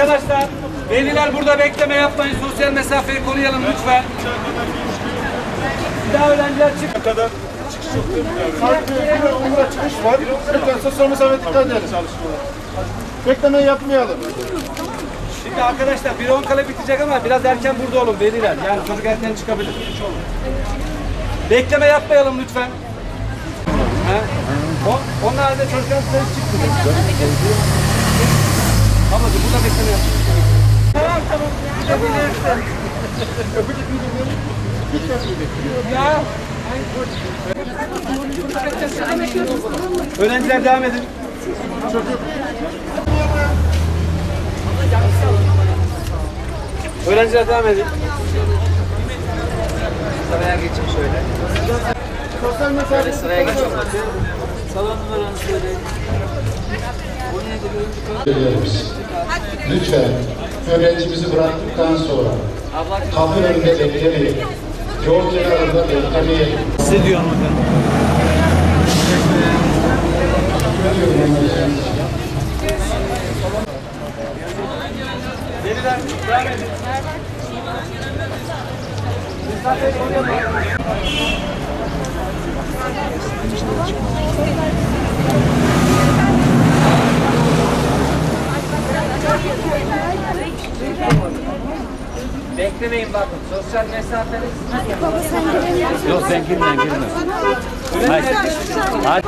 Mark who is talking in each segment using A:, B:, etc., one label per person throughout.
A: Arkadaşlar, veliler burada bekleme yapmayın. Sosyal mesafeyi koruyalım lütfen. Bir daha öğrenciler çık.
B: kadar çıkış yok değil mi? Bir umura çıkış var. Lütfen sosyal mesafeye dikkat edelim. Beklemeyi yapmayalım.
A: Şimdi arkadaşlar 1.10 kala bitecek ama biraz erken burada olun veliler. Yani çocuk erken çıkabilir. Bekleme yapmayalım lütfen. He? O, onun halinde çocuklar size çıkmıyor. Ablacığım burada bekleme yapın. Tamam tamam. Gidebilirsin. Ya. Öğrenciler devam edin. Öğrenciler devam edin. Sıraya geçin şöyle.
B: Mesafeye
A: Sıraya geçin.
C: Salon numaranı söyleyin.
D: Lütfen öğrencimizi bıraktıktan sonra kapı önünde beklemeyin. Yol kenarında beklemeyin.
A: Size diyorum hocam. Veliler devam. Beklemeyin bakın. Sosyal mesafeniz. Yok sen girme girme. Hayır. Hayır.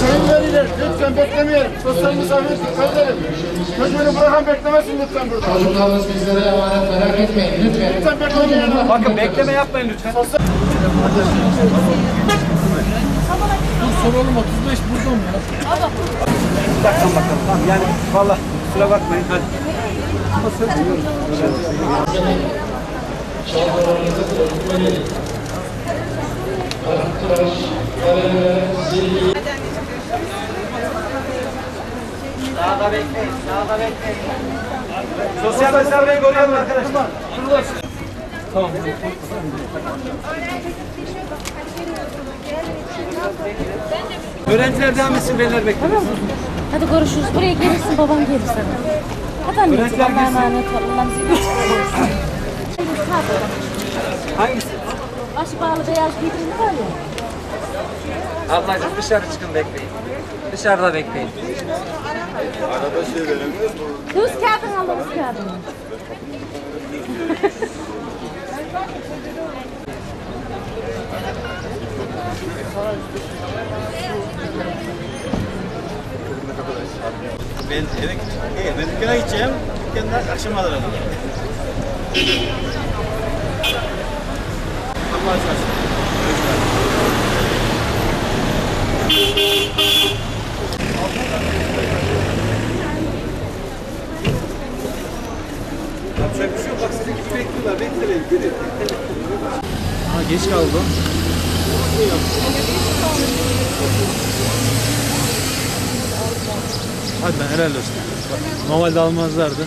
B: Sayın veliler lütfen beklemeyelim. Sosyal mesafeye dikkat edelim. Çocuğunu bırakan beklemesin lütfen burada.
D: Çocuklarınız bizlere emanet merak etmeyin lütfen.
B: Lütfen beklemeyelim.
A: Bakın bekleme yapmayın lütfen.
B: Soralım 35 burada mı ya?
A: Bakalım bakalım. Tamam yani valla kusura bakmayın. Hadi.
D: Çağrılarınızı verelim. Arkadaş, zil
A: Sağda bekleyin. Sağda bekleyin. Sosyal mesafeyi koruyalım arkadaşlar. Tamam. Öğrenciler devam etsin, veliler bekliyor.
E: Hadi görüşürüz. Buraya gelirsin babam gelir sana. Hadi anneciğim Allah'a
A: gelsin.
E: emanet ol. Allah'ım seni.
A: Hangisi?
E: Başı bağlı beyaz giydiğini var ya.
A: Ablacığım dışarı çıkın bekleyin. Dışarıda bekleyin.
E: Hız kağıdını al, hız kağıdını.
F: Ben eve gideceğim. Ben dükkana gideceğim. Dükkanda akşam alırım. Allah razı olsun.
A: Yapacak bir şey yok. Bak sizi gibi bekliyorlar. Bekleyin. Gelin.
F: Ha geç kaldı. Hadi ben helal olsun. Normalde almazlardı.